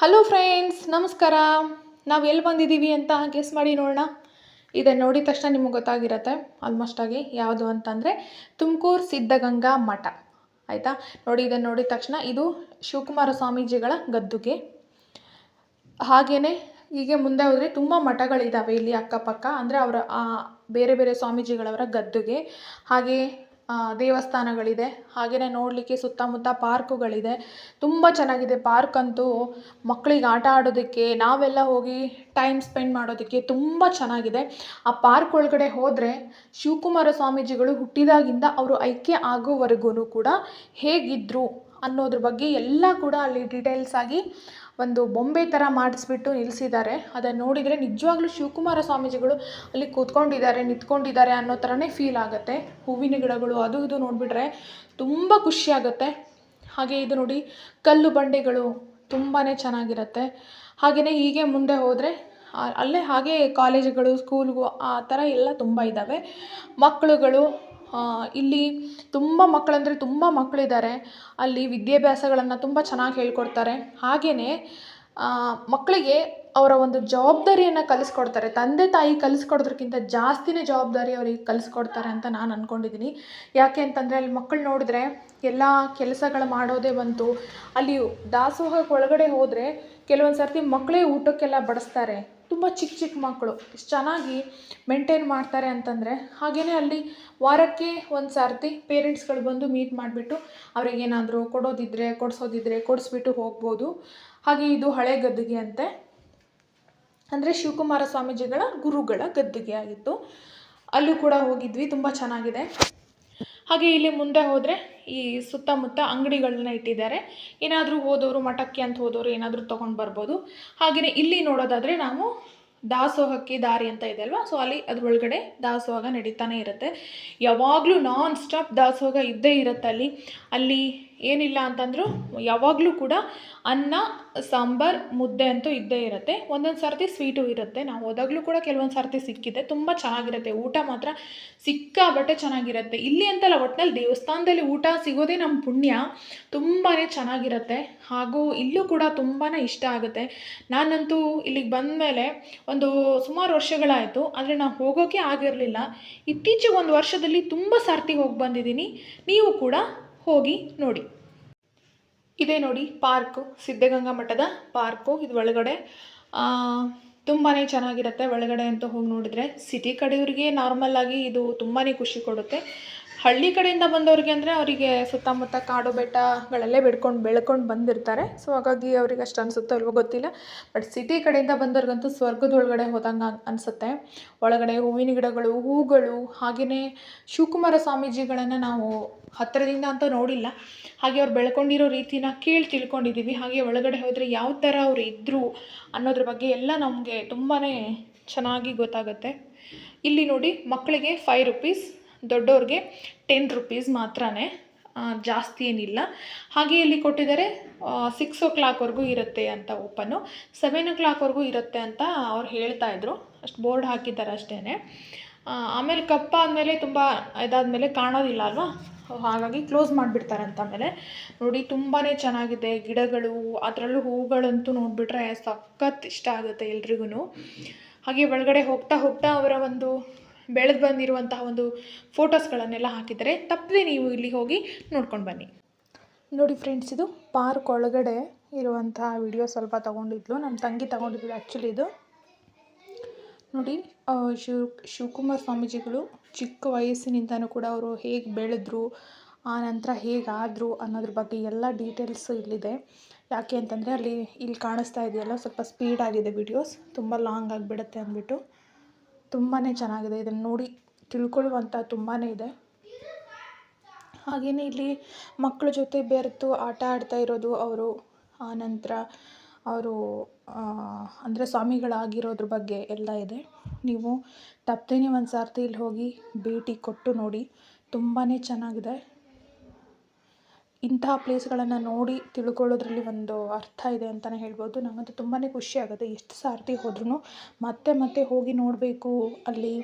Hello friends ನಮಸ್ಕಾರ. ನಾವು ಎಲ್ಲಿ ಬಂದಿದ್ದೀವಿ ಅಂತ ಗೆಸ್ ಮಾಡಿ ನೋಡೋಣ. ಇದನ್ನು ನೋಡಿದ ತಕ್ಷಣ ನಿಮಗೆ ಗೊತ್ತಾಗಿರುತ್ತೆ. ಆಲ್ಮೋಸ್ಟ್ ಆಗಿ ಯಾವುದು ಅಂತಂದರೆ ತುಮಕೂರು ಸಿದ್ಧಗಂಗಾ ಮಠ. ಆಯಿತಾ? ನೋಡಿ ಇದನ್ನು ನೋಡಿದ ತಕ್ಷಣ ಇದು ಶಿವಕುಮಾರ ಸ್ವಾಮೀಜಿಗಳ ಗದ್ದುಗೆ. ಹಾಗೆಯೇ ಹೀಗೆ ಮುಂದೆ ಹೋದರೆ ತುಂಬ ಮಠಗಳಿದ್ದಾವೆ ಇಲ್ಲಿ ಅಕ್ಕಪಕ್ಕ. ಅಂದರೆ ಅವರ ಬೇರೆ ಬೇರೆ ಸ್ವಾಮೀಜಿಗಳವರ ಗದ್ದುಗೆ. ಹಾಗೆ ದೇವಸ್ಥಾನಗಳಿದೆ. ಹಾಗೆಯೇ ನೋಡಲಿಕ್ಕೆ ಸುತ್ತಮುತ್ತ ಪಾರ್ಕುಗಳಿದೆ. ತುಂಬ ಚೆನ್ನಾಗಿದೆ ಪಾರ್ಕ್ ಅಂತೂ. ಮಕ್ಕಳಿಗೆ ಆಟ ಆಡೋದಕ್ಕೆ, ನಾವೆಲ್ಲ ಹೋಗಿ ಟೈಮ್ ಸ್ಪೆಂಡ್ ಮಾಡೋದಕ್ಕೆ ತುಂಬ ಚೆನ್ನಾಗಿದೆ. ಆ ಪಾರ್ಕ್ ಒಳಗಡೆ ಹೋದರೆ ಶಿವಕುಮಾರ ಸ್ವಾಮೀಜಿಗಳು ಹುಟ್ಟಿದಾಗಿಂದ ಅವರು ಐಕ್ಯ ಆಗೋವರೆಗೂ ಕೂಡ ಹೇಗಿದ್ದರು ಅನ್ನೋದ್ರ ಬಗ್ಗೆ ಎಲ್ಲ ಕೂಡ ಅಲ್ಲಿ ಡೀಟೇಲ್ಸ್ ಆಗಿ ಒಂದು ಬೊಂಬೆ ಥರ ಮಾಡಿಸ್ಬಿಟ್ಟು ನಿಲ್ಲಿಸಿದ್ದಾರೆ ಅದನ್ನು ನೋಡಿದರೆ ನಿಜವಾಗ್ಲೂ ಶಿವಕುಮಾರ ಸ್ವಾಮೀಜಿಗಳು ಅಲ್ಲಿ ಕೂತ್ಕೊಂಡಿದ್ದಾರೆ, ನಿಂತ್ಕೊಂಡಿದ್ದಾರೆ ಅನ್ನೋ ಥರನೇ ಫೀಲ್ ಆಗುತ್ತೆ. ಹೂವಿನ ಗಿಡಗಳು ಅದು ಇದು ನೋಡಿಬಿಟ್ರೆ ತುಂಬ ಖುಷಿಯಾಗುತ್ತೆ ಹಾಗೆ ಇದು ನೋಡಿ ಕಲ್ಲು ಬಂಡೆಗಳು ತುಂಬಾ ಚೆನ್ನಾಗಿರುತ್ತೆ. ಹಾಗೆಯೇ ಹೀಗೆ ಮುಂದೆ ಹೋದರೆ ಅಲ್ಲೇ ಹಾಗೆ ಕಾಲೇಜುಗಳು ಸ್ಕೂಲ್ಗೂ ಆ ಥರ ಎಲ್ಲ ತುಂಬ ಇದ್ದಾವೆ ಮಕ್ಕಳುಗಳು ಇಲ್ಲಿ ತುಂಬ ಮಕ್ಕಳಂದರೆ ತುಂಬ ಮಕ್ಕಳಿದ್ದಾರೆ. ಅಲ್ಲಿ ವಿದ್ಯಾಭ್ಯಾಸಗಳನ್ನು ತುಂಬ ಚೆನ್ನಾಗಿ ಹೇಳ್ಕೊಡ್ತಾರೆ. ಹಾಗೆಯೇ ಮಕ್ಕಳಿಗೆ ಅವರ ಒಂದು ಜವಾಬ್ದಾರಿಯನ್ನು ಕಲಿಸ್ಕೊಡ್ತಾರೆ. ತಂದೆ ತಾಯಿ ಕಲಿಸ್ಕೊಡೋದ್ರಕ್ಕಿಂತ ಜಾಸ್ತಿನೇ ಜವಾಬ್ದಾರಿ ಅವರಿಗೆ ಕಲಿಸ್ಕೊಡ್ತಾರೆ ಅಂತ ನಾನು ಅಂದ್ಕೊಂಡಿದ್ದೀನಿ ಯಾಕೆ ಅಂತಂದರೆ, ಅಲ್ಲಿ ಮಕ್ಕಳು ನೋಡಿದ್ರೆ ಎಲ್ಲ ಕೆಲಸಗಳು ಮಾಡೋದೇ ಬಂತು. ಅಲ್ಲಿ ದಾಸೋಹಕ್ಕೆ ಒಳಗಡೆ ಹೋದರೆ ಕೆಲವೊಂದು ಸರ್ತಿ ಮಕ್ಕಳೇ ಊಟಕ್ಕೆಲ್ಲ ಬಡಿಸ್ತಾರೆ. ತುಂಬ ಚಿಕ್ಕ ಚಿಕ್ಕ ಮಕ್ಕಳು. ಇಷ್ಟು ಚೆನ್ನಾಗಿ ಮೇಂಟೇನ್ ಮಾಡ್ತಾರೆ ಅಂತಂದರೆ ಹಾಗೆಯೇ ಅಲ್ಲಿ ವಾರಕ್ಕೆ ಒಂದು ಸರ್ತಿ ಪೇರೆಂಟ್ಸ್ಗಳು ಬಂದು ಮೀಟ್ ಮಾಡಿಬಿಟ್ಟು ಅವ್ರಿಗೇನಾದರೂ ಕೊಡೋದಿದ್ದರೆ ಕೊಡಿಸೋದಿದ್ರೆ ಕೊಡಿಸ್ಬಿಟ್ಟು ಹೋಗ್ಬೋದು. ಹಾಗೆ ಇದು ಹಳೆ ಗದ್ದುಗೆ ಅಂತೆ. ಅಂದರೆ ಶಿವಕುಮಾರ ಸ್ವಾಮೀಜಿಗಳ ಗುರುಗಳ ಗದ್ದುಗೆ ಆಗಿತ್ತು. ಅಲ್ಲೂ ಕೂಡ ಹೋಗಿದ್ವಿ, ತುಂಬ ಚೆನ್ನಾಗಿದೆ. ಹಾಗೆ ಇಲ್ಲಿ ಮುಂದೆ ಹೋದರೆ ಈ ಸುತ್ತಮುತ್ತ ಅಂಗಡಿಗಳನ್ನ ಇಟ್ಟಿದ್ದಾರೆ. ಏನಾದರೂ ಹೋದವರು ಮಠಕ್ಕೆ ಅಂತ ಹೋದವರು ಏನಾದರೂ ತೊಗೊಂಡು ಬರ್ಬೋದು. ಹಾಗೆಯೇ ಇಲ್ಲಿ ನೋಡೋದಾದರೆ ನಾವು ದಾಸೋಹಕ್ಕೆ ದಾರಿ ಅಂತ ಇದೆ ಅಲ್ವಾ? ಸೊ ಅಲ್ಲಿ ಅದ್ರೊಳಗಡೆ ದಾಸೋಹ ನಡೀತಾನೆ ಇರುತ್ತೆ. ಯಾವಾಗಲೂ ನಾನ್ ಸ್ಟಾಪ್ ದಾಸೋಹ ಇದ್ದೇ ಇರುತ್ತೆ ಅಲ್ಲಿ. ಅಲ್ಲಿ ಏನಿಲ್ಲ ಅಂತಂದರೂ ಯಾವಾಗಲೂ ಕೂಡ ಅನ್ನ, ಸಾಂಬಾರ್, ಮುದ್ದೆ ಅಂತೂ ಇದ್ದೇ ಇರುತ್ತೆ. ಒಂದೊಂದು ಸರ್ತಿ ಸ್ವೀಟು ಇರುತ್ತೆ. ನಾವು ಹೋದಾಗಲೂ ಕೂಡ ಕೆಲವೊಂದು ಸರ್ತಿ ಸಿಕ್ಕಿದೆ. ತುಂಬ ಚೆನ್ನಾಗಿರುತ್ತೆ. ಊಟ ಮಾತ್ರ ಸಿಕ್ಕಾಬಟ್ಟೆ ಚೆನ್ನಾಗಿರುತ್ತೆ. ಇಲ್ಲಿ ಅಂತಲ್ಲ ಒಟ್ಟಿನಲ್ಲಿ ದೇವಸ್ಥಾನದಲ್ಲಿ ಊಟ ಸಿಗೋದೇ ನಮ್ಮ ಪುಣ್ಯ. ತುಂಬಾ ಚೆನ್ನಾಗಿರುತ್ತೆ. ಹಾಗೂ ಇಲ್ಲೂ ಕೂಡ ತುಂಬಾ ಇಷ್ಟ ಆಗುತ್ತೆ. ನಾನಂತೂ ಇಲ್ಲಿಗೆ ಬಂದಮೇಲೆ ಒಂದು ಸುಮಾರು ವರ್ಷಗಳಾಯಿತು. ಆದರೆ ನಾನು ಹೋಗೋಕ್ಕೆ ಆಗಿರಲಿಲ್ಲ. ಇತ್ತೀಚೆಗೆ ಒಂದು ವರ್ಷದಲ್ಲಿ ತುಂಬ ಸರ್ತಿ ಹೋಗಿ ಬಂದಿದ್ದೀನಿ. ನೀವು ಕೂಡ? ಹೋಗಿ ನೋಡಿ. ಇದೇ ನೋಡಿ ಪಾರ್ಕು, ಸಿದ್ಧಗಂಗಾ ಮಠದ ಪಾರ್ಕು. ಇದು ಒಳಗಡೆ ತುಂಬಾ ಚೆನ್ನಾಗಿರುತ್ತೆ ಒಳಗಡೆ ಅಂತ ಹೋಗಿ ನೋಡಿದರೆ. ಸಿಟಿ ಕಡೆಯವ್ರಿಗೆ ನಾರ್ಮಲ್ ಆಗಿ ಇದು ತುಂಬಾ ಖುಷಿ ಕೊಡುತ್ತೆ. ಹಳ್ಳಿ ಕಡೆಯಿಂದ ಬಂದವ್ರಿಗೆ ಅಂದರೆ ಅವರಿಗೆ ಸುತ್ತಮುತ್ತ ಕಾಡು ಬೆಟ್ಟಗಳಲ್ಲೇ ಬಿಡ್ಕೊಂಡು ಬೆಳ್ಕೊಂಡು ಬಂದಿರ್ತಾರೆ. ಸೊ ಹಾಗಾಗಿ ಅವ್ರಿಗೆ ಅಷ್ಟು ಅನಿಸುತ್ತೋ ಇಲ್ವೋ ಗೊತ್ತಿಲ್ಲ. ಬಟ್ ಸಿಟಿ ಕಡೆಯಿಂದ ಬಂದವ್ರಿಗಂತೂ ಸ್ವರ್ಗದೊಳಗಡೆ ಹೋದಂಗೆ ಅನಿಸುತ್ತೆ. ಒಳಗಡೆ ಹೂವಿನ ಗಿಡಗಳು, ಹೂಗಳು ಹಾಗೆಯೇ ಶಿವಕುಮಾರ ಸ್ವಾಮೀಜಿಗಳನ್ನು ನಾವು ಹತ್ತಿರದಿಂದ ಅಂತ ನೋಡಿಲ್ಲ. ಹಾಗೆ ಅವ್ರು ಬೆಳ್ಕೊಂಡಿರೋ ರೀತಿನ ಕೇಳಿ ತಿಳ್ಕೊಂಡಿದ್ದೀವಿ ಹಾಗೆ ಒಳಗಡೆ ಹೋದರೆ ಯಾವ ಥರ ಅವ್ರು ಇದ್ದರು ಅನ್ನೋದ್ರ ಬಗ್ಗೆ ಎಲ್ಲ ನಮಗೆ ತುಂಬಾ ಚೆನ್ನಾಗಿ ಗೊತ್ತಾಗುತ್ತೆ. ಇಲ್ಲಿ ನೋಡಿ ಮಕ್ಕಳಿಗೆ ಫೈವ್ ರುಪೀಸ್ ದೊಡ್ಡವ್ರಿಗೆ ಟೆನ್ ರುಪೀಸ್ ಮಾತ್ರನೇ ಜಾಸ್ತಿ ಏನಿಲ್ಲ. ಹಾಗೆ ಇಲ್ಲಿ ಕೊಟ್ಟಿದ್ದಾರೆ ಸಿಕ್ಸ್ ಓ ಕ್ಲಾಕ್ವರೆಗೂ ಇರುತ್ತೆ ಅಂತ ಓಪನ್ನು ಸೆವೆನ್ ಓ ಕ್ಲಾಕ್ವರೆಗೂ ಇರುತ್ತೆ ಅಂತ ಅವ್ರು ಹೇಳ್ತಾ ಇದ್ರು. ಅಷ್ಟು ಬೋರ್ಡ್ ಹಾಕಿದ್ದಾರೆ ಅಷ್ಟೇ ಆಮೇಲೆ ಕಪ್ಪ ಆದಮೇಲೆ ತುಂಬ ಇದಾದಮೇಲೆ ಕಾಣೋದಿಲ್ಲ ಅಲ್ವಾ? ಹಾಗಾಗಿ ಕ್ಲೋಸ್ ಮಾಡಿಬಿಡ್ತಾರಂತ ಆಮೇಲೆ. ನೋಡಿ ತುಂಬಾ ಚೆನ್ನಾಗಿದೆ. ಗಿಡಗಳು, ಅದರಲ್ಲೂ ಹೂಗಳಂತೂ ನೋಡಿಬಿಟ್ರೆ ಸಖತ್ ಇಷ್ಟ ಆಗುತ್ತೆ ಎಲ್ರಿಗೂ ಹಾಗೆ ಒಳಗಡೆ ಹೋಗ್ತಾ ಹೋಗ್ತಾ ಅವರ ಒಂದು ಬೆಳೆದು ಬಂದಿರುವಂತಹ ಒಂದು ಫೋಟೋಸ್ಗಳನ್ನೆಲ್ಲ ಹಾಕಿದ್ದಾರೆ ತಪ್ಪದೆ ನೀವು ಇಲ್ಲಿ ಹೋಗಿ ನೋಡ್ಕೊಂಡು ಬನ್ನಿ. ನೋಡಿ ಫ್ರೆಂಡ್ಸ್, ಇದು ಪಾರ್ಕ್ ಒಳಗಡೆ ಇರುವಂತಹ ವಿಡಿಯೋ ಸ್ವಲ್ಪ ತೊಗೊಂಡಿದ್ಲು. ನಮ್ಮ ತಂಗಿ ತೊಗೊಂಡಿದ್ದು ಆ್ಯಕ್ಚುಲಿ ಇದು. ನೋಡಿ ಶಿವ ಶಿವ್, ಶಿವಕುಮಾರ್ ಸ್ವಾಮೀಜಿಗಳು ಚಿಕ್ಕ ವಯಸ್ಸಿನಿಂದನೂ ಕೂಡ ಅವರು ಹೇಗೆ ಬೆಳೆದ್ರು, ಆ ನಂತರ ಹೇಗಾದರು ಅನ್ನೋದ್ರ ಬಗ್ಗೆ ಎಲ್ಲ ಡೀಟೇಲ್ಸ್ ಇಲ್ಲಿದೆ. ಯಾಕೆ ಅಂತಂದರೆ ಅಲ್ಲಿ, ಇಲ್ಲಿ ಕಾಣಿಸ್ತಾ ಇದೆಯಲ್ಲ, ಸ್ವಲ್ಪ ಸ್ಪೀಡ್ ಆಗಿದೆ ವಿಡಿಯೋಸ್ ತುಂಬ ಲಾಂಗ್ ಆಗಿಬಿಡುತ್ತೆ ಅಂದ್ಬಿಟ್ಟು. ತುಂಬಾ ಚೆನ್ನಾಗಿದೆ. ಇದನ್ನು ನೋಡಿ ತಿಳ್ಕೊಳ್ಳುವಂಥ ತುಂಬಾ ಇದೆ. ಹಾಗೆಯೇ ಇಲ್ಲಿ ಮಕ್ಕಳ ಜೊತೆ ಬೆರೆತು ಆಟ ಆಡ್ತಾ ಇರೋದು ಅವರು ಆನಂತರ ಅವರು ಅಂದರೆ ಸ್ವಾಮಿಗಳಾಗಿರೋದ್ರ ಬಗ್ಗೆ ಎಲ್ಲ ಇದೆ. ನೀವು ತಪ್ಪದೇನೆ ಒಂದು ಸರ್ತಿ ಇಲ್ಲಿ ಹೋಗಿ ಭೇಟಿ ಕೊಟ್ಟು ನೋಡಿ. ತುಂಬಾ ಚೆನ್ನಾಗಿದೆ. ಇಂತಹ ಪ್ಲೇಸ್ಗಳನ್ನು ನೋಡಿ ತಿಳ್ಕೊಳ್ಳೋದ್ರಲ್ಲಿ ಒಂದು ಅರ್ಥ ಇದೆ ಅಂತಲೇ ಹೇಳ್ಬೋದು. ನನಗಂತೂ ತುಂಬಾ ಖುಷಿ ಆಗುತ್ತೆ ಎಷ್ಟು ಸಾರ್ತಿ ಹೋದ್ರೂ ಮತ್ತೆ ಮತ್ತೆ ಹೋಗಿ ನೋಡಬೇಕು, ಅಲ್ಲಿ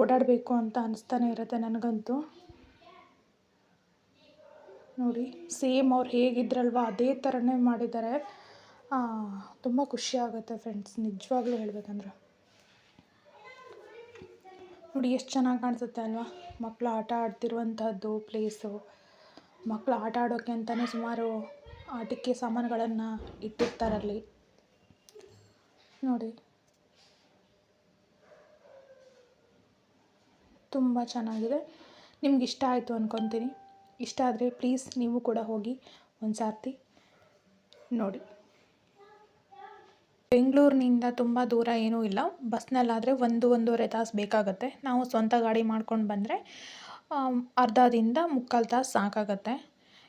ಓಡಾಡಬೇಕು ಅಂತ ಅನಿಸ್ತಾನೆ ಇರುತ್ತೆ ನನಗಂತೂ. ನೋಡಿ, ಸೇಮ್ ಅವ್ರು ಹೇಗಿದ್ರಲ್ವ ಅದೇ ಥರನೇ ಮಾಡಿದ್ದಾರೆ. ತುಂಬ ಖುಷಿ ಆಗುತ್ತೆ ಫ್ರೆಂಡ್ಸ್, ನಿಜವಾಗ್ಲೂ ಹೇಳ್ಬೇಕಂದ್ರೆ. ನೋಡಿ, ಎಷ್ಟು ಚೆನ್ನಾಗಿ ಕಾಣಿಸುತ್ತೆ ಅಲ್ವಾ ಮಕ್ಕಳು ಆಟ ಆಡ್ತಿರುವಂಥದ್ದು ಪ್ಲೇಸು. ಮಕ್ಕಳು ಆಟ ಆಡೋಕ್ಕೆ ಅಂತಲೇ ಸುಮಾರು ಆಟಿಕೆ ಸಾಮಾನುಗಳನ್ನು ಇಟ್ಟಿರ್ತಾರಲ್ಲಿ. ನೋಡಿ. ತುಂಬ ಚೆನ್ನಾಗಿದೆ. ನಿಮ್ಗೆ ಇಷ್ಟ ಆಯಿತು ಅಂದ್ಕೊತೀನಿ ಇಷ್ಟ ಆದರೆ ಪ್ಲೀಸ್ ನೀವು ಕೂಡ ಹೋಗಿ ಒಂದು ಸರ್ತಿ ನೋಡಿ. ಬೆಂಗಳೂರಿನಿಂದ ತುಂಬ ದೂರ ಏನೂ ಇಲ್ಲ. ಬಸ್ನಲ್ಲಾದರೆ ಒಂದು ಒಂದೂವರೆ ತಾಸು ಬೇಕಾಗುತ್ತೆ. ನಾವು ಸ್ವಂತ ಗಾಡಿ ಮಾಡ್ಕೊಂಡು ಬಂದರೆ ಅರ್ಧದಿಂದ ಮುಕ್ಕಾಲು ತಾಸು ಸಾಕಾಗತ್ತೆ.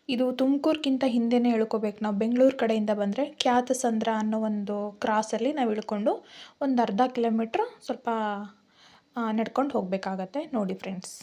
ಇದು ತುಮಕೂರ್ಗಿಂತ ಹಿಂದೆನೇ ಇಳ್ಕೋಬೇಕು. ನಾವು ಬೆಂಗಳೂರು ಕಡೆಯಿಂದ ಬಂದರೆ ಖ್ಯಾತಸಂದ್ರ ಅನ್ನೋ ಒಂದು ಕ್ರಾಸಲ್ಲಿ ನಾವು ಇಳ್ಕೊಂಡು ಒಂದು ಅರ್ಧ ಕಿಲೋಮೀಟ್ರ್ ಸ್ವಲ್ಪ ನಡ್ಕೊಂಡು ಹೋಗಬೇಕಾಗತ್ತೆ. ನೋಡಿ ಫ್ರೆಂಡ್ಸ್